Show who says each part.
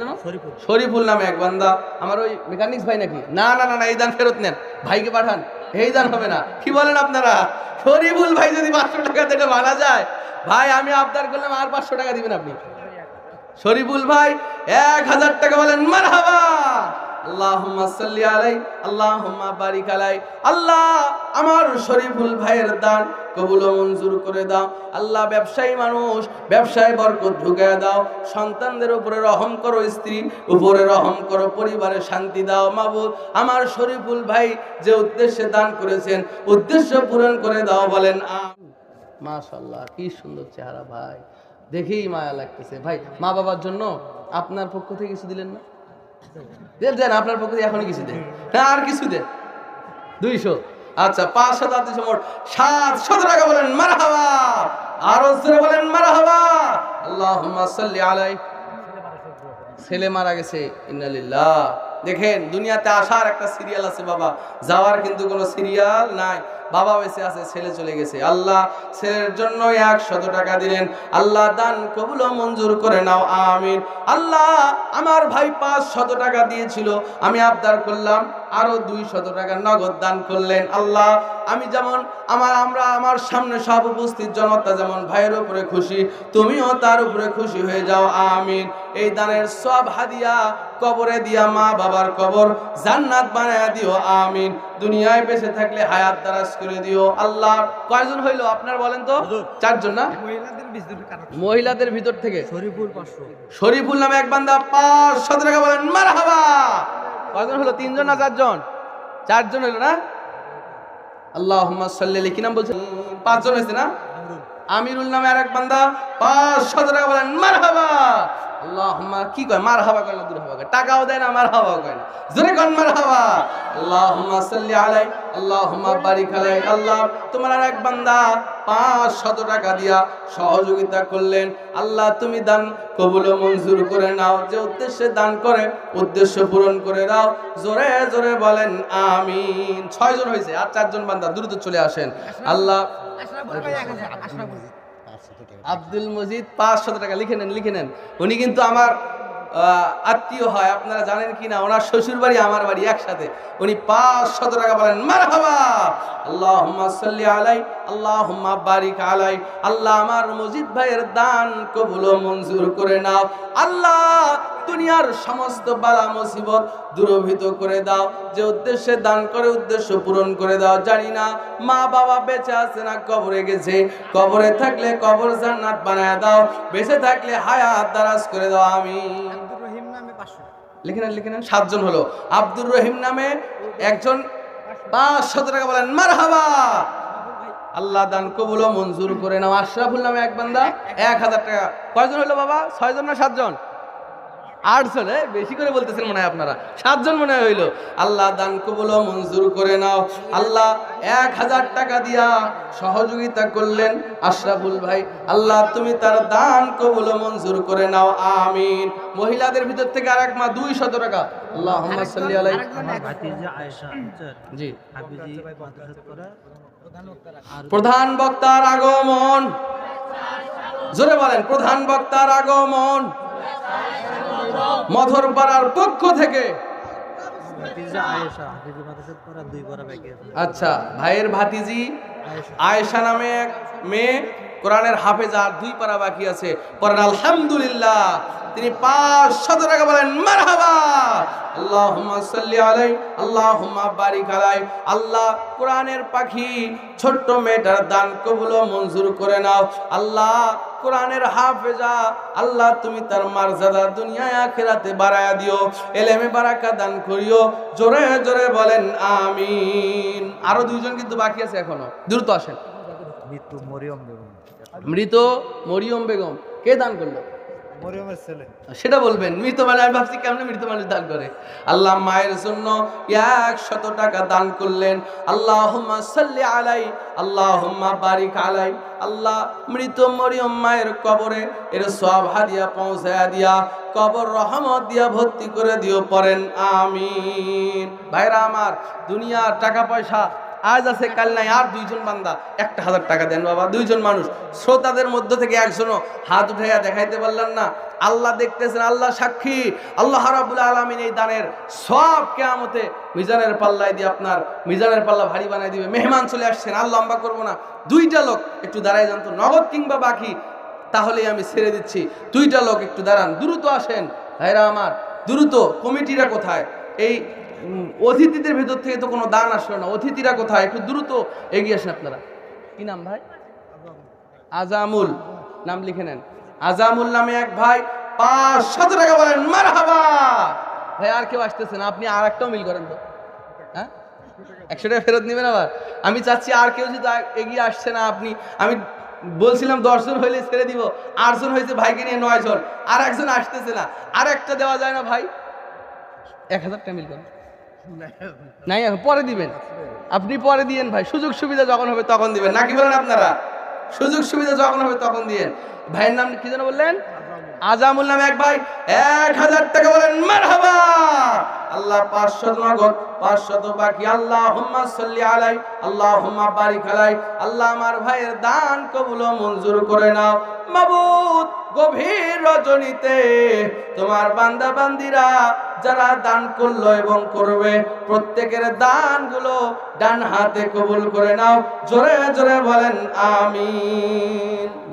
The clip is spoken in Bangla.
Speaker 1: যেন শরীফুল। নামে এক বান্দা। আমার ওই মেকানিক্স ভাই নাকি? না না না না এই দান ফেরত নেন। ভাইকে পাঠান। এই দান হবে না। কি বলেন আপনারা? শরীফুল ভাই যদি পাঁচশো টাকা থেকে মারা যায় ভাই আমি আবদার করলাম আর পাঁচশো টাকা দিবেন আপনি। শরীফুল ভাই, এক হাজার টাকা বলেন মার সন্তানদের উপরে রহম করো উপরে রহম করো, পরিবারে শান্তি দাও, মাবুদ। আমার শরীফুল ভাই যে উদ্দেশ্যে দান করেছেন, উদ্দেশ্য পূরণ করে দাও বলেন কি সুন্দর চেহারা ভাই। দেখেই মায়া লাগতেছে। ভাই মা বাবার জন্য আপনার পক্ষ থেকে কিছু দিলেন না? দেন আপনার পক্ষ থেকে এখনই কিছু দেন। হ্যাঁ আর কিছু দেন। দুইশো। আচ্ছা পাঁচশো তার দুইশো মোট। সাতশো টাকা বলেন মার হাওয়া আরও বলেন মার হাওয়া আল্লাহ আলাই। ছেলে মারা গেছে, ইন্নালিল্লাহ। দেখেন, দুনিয়াতে আসার একটা সিরিয়াল আছে, বাবা। যাওয়ার কিন্তু কোনো সিরিয়াল নাই। বাবা বেঁচে আছে, ছেলে চলে গেছে। আল্লাহ ছেলের জন্য একশত টাকা দিলেন। আল্লাহ দান কবুল মঞ্জুর করে নাও, আমিন। আল্লাহ আমার ভাই পাঁচ শত টাকা দিয়েছিল, আমি আবদার করলাম, আরও দুই শত টাকা নগদ দান করলেন। আল্লাহ, আমি যেমন আমার, আমরা আমার সামনে সব উপস্থিত জনতা যেমন ভাইয়ের উপরে খুশি, তুমিও তার উপরে খুশি হয়ে যাও, আমিন। এই দানের সব হাদিয়া কবরে দিয়া মা বাবার কবর জান্নাত বানায়া দিও, আমিন। দুনিয়ায় বেঁচে থাকলে হায়াত দারাজ করে দিও। আল্লাহ কয়জন হইল আপনার বলেন তো? চারজন না?
Speaker 2: মহিলাদের
Speaker 1: ভিতর থেকে?
Speaker 2: শরীফুল পাঁচশো।
Speaker 1: শরীফুল নামে এক বান্দা পাঁচশো টাকা বলেন মার হাবা কয়জন হলো? তিনজন না চারজন? চারজন হলো না? আল্লাহ সাল্লি কি নাম বলছেন? পাঁচজন হয়েছে না? আমিরুল নামে আর এক বান্দা আল্লাহ সহযোগিতা করলেন। আল্লাহ, তুমি দান কবুল মঞ্জুর করে নাও। যে উদ্দেশ্যে দান করে, উদ্দেশ্য পূরণ করে দাও। জোরে জোরে বলেন, আমিন। ছয়জন হয়েছে, আর চারজন বান্দা দ্রুত চলে আসেন। আল্লাহ আব্দুল মজিদ পাঁচশো টাকা, লিখে নেন লিখে নেন। উনি কিন্তু আমার আত্মীয় হয়, আপনারা জানেন কি না? ওনার শ্বশুর বাড়ি, আমার বাড়ি একসাথে। উনি পাঁচ শত টাকা বলেন মার হাবা আল্লাহ সাল্লি আলাই আল্লাহ বারিক আলাই। আল্লাহ, আমার মজিদ ভাইয়ের দান কবুল মঞ্জুর করে নাও। আল্লাহ দুনিয়ার সমস্ত বালা মুসিবত দূরভূত করে দাও। যে উদ্দেশ্যে দান করে উদ্দেশ্য পূরণ করে দাও। জানি না মা বাবা বেঁচে আছে না কবরে গেছে। কবরে থাকলে কবর জান্নাত বানায় দাও। বেঁচে থাকলে হায়াত দারাজ করে দাও। আমি
Speaker 2: আব্দুর রহিম নামে পাঁচশো
Speaker 1: লিখে নেন লিখে নেন। সাতজন হলো। আব্দুর রহিম নামে একজন পাঁচশত টাকা বলেন মার হাবা আল্লাহ দান কবুল মঞ্জুর করে নাও। আশরাফুল নামে এক বান্দা এক হাজার টাকা। কয়জন হলো বাবা? ছয়জন না সাতজন? আটজন এ, বেশি করে বলতেছেন মনে হয় আপনারা। সাতজন মনে হয় হইল। আল্লাহ দান কবুল ও মঞ্জুর করে নাও। আল্লাহ এক হাজার টাকা দিয়া সহযোগিতা করলেন আশরাফুল ভাই। আল্লাহ তুমি তার দান কবুল ও মঞ্জুর করে নাও। আমিন। মহিলাদের ভিতর থেকে আর এক মা দুই শত টাকা। আল্লাহ সাল্লি আলাই জি। প্রধান বক্তার আগমন। জোরে বলেন প্রধান বক্তার আগমন। মধুরপাড়ার পক্ষ থেকে। আচ্ছা ভাইয়ের ভাতিজি
Speaker 3: আয়েশা।
Speaker 1: নামে এক মেয়ে কোরআনের হাফেজা দুই পারা বাকি আছে। পড়েন আলহামদুলিল্লাহ। তিনি পাঁচ শত টাকা বলেন মারহাবা! আল্লাহুম্মা সাল্লি আলাই আল্লাহুম্মা বারিক আলাই আল্লাহ কোরআনের পাখি ছোট্ট মেয়েটার দান কবুল ও মঞ্জুর করে নাও। আল্লাহ কোরআনের হাফেজা আল্লাহ তুমি তার মর্যাদা দুনিয়ায় আখেরাতে বাড়ায়া দিও এলেমে বারাকা দান করিও জোরে জোরে বলেন আমিন। আরও দুইজন কিন্তু বাকি আছে এখনও দ্রুত আসেন।
Speaker 3: মৃত্যু মরিয়ম বেগম।
Speaker 1: মৃত মরিয়ম বেগম কে দান করল? সেটা বলবেন, মৃত মানে আমি ভাবছি কেমন মৃত মানুষ দান করে। আল্লাহ মায়ের জন্য এক শত টাকা দান করলেন। আল্লাহ সাল্লি আলাই আল্লাহ বারিক আলাই। আল্লাহ মৃত মরিয়ম মায়ের কবরে এর সব হাদিয়া পৌঁছায়া দিয়া, কবর রহমত দিয়া ভর্তি করে দিও, পড়েন, আমিন। ভাইরা আমার, দুনিয়ার টাকা পয়সা আজ আছে, কাল নাই। আর দুইজন বান্দা, একটা হাজার টাকা দেন বাবা, দুইজন মানুষ। শ্রোতাদের মধ্য থেকে একজনও হাত উঠাইয়া দেখাইতে পারলেন না। আল্লাহ দেখতেছেন, আল্লাহ সাক্ষী। আল্লাহ রাবুল আলমিন এই দানের সব কেয়ামতে মিজানের পাল্লায় দিয়ে আপনার মিজানের পাল্লা ভারী বানাই দিবে। মেহমান চলে আসছেন, আর লম্বা করব না। দুইটা লোক একটু দাঁড়াই জানতো নগদ কিংবা বাকি, তাহলেই আমি ছেড়ে দিচ্ছি। দুইটা লোক একটু দাঁড়ান। দ্রুত আসেন। ভাইরা আমার, দ্রুত, কমিটিরা কোথায়? এই অতিথিদের ভেতর থেকে তো কোনো দান আসলো না। অতিথিরা কোথায়? একটু দ্রুত এগিয়ে আসেন আপনারা। কি নাম ভাই? আজামুল। নাম লিখে নেন। আজামুল নামে এক ভাই পাঁচশত টাকা বলেন মার ভাই, আর কেউ আসতেছে না। আপনি আর একটাও মিল করেন তো। হ্যাঁ? একশো টাকা ফেরত নেবেন আবার? আমি চাচ্ছি আর কেউ যদি এগিয়ে আসছে না, আপনি আমি বলছিলাম দশজন হইলে ছেড়ে দিব। আটজন হয়েছে ভাইকে নিয়ে নয় জন আর একজন আসতেছে না। আর একটা দেওয়া যায় না ভাই। এক হাজার টাকা মিল করেন। নাই, পরে দিবেন। আপনি পরে দিয়েন ভাই, সুযোগ সুবিধা যখন হবে তখন দিবেন। নাকি বলেন আপনারা? সুযোগ সুবিধা যখন হবে তখন দিয়ে ভাইয়ের নাম কি যেন বললেন? আজামুল নামে এক ভাই, এক হাজার টাকা বলেন, মারহাবা! আল্লাহ পাঁচশত নগদ, পাঁচশত বাকি আল্লাহ হুম্মা সাল্লি আলাই আল্লাহ হুম্মা বারিক আলাই। আল্লাহ আমার ভাইয়ের দান কবুল মঞ্জুর করে নাও। গভীর রজনীতে তোমার বান্দা বান্দিরা যারা দান করল এবং করবে, প্রত্যেকের দানগুলো ডান হাতে কবুল করে নাও। জোরে জোরে বলেন, আমিন।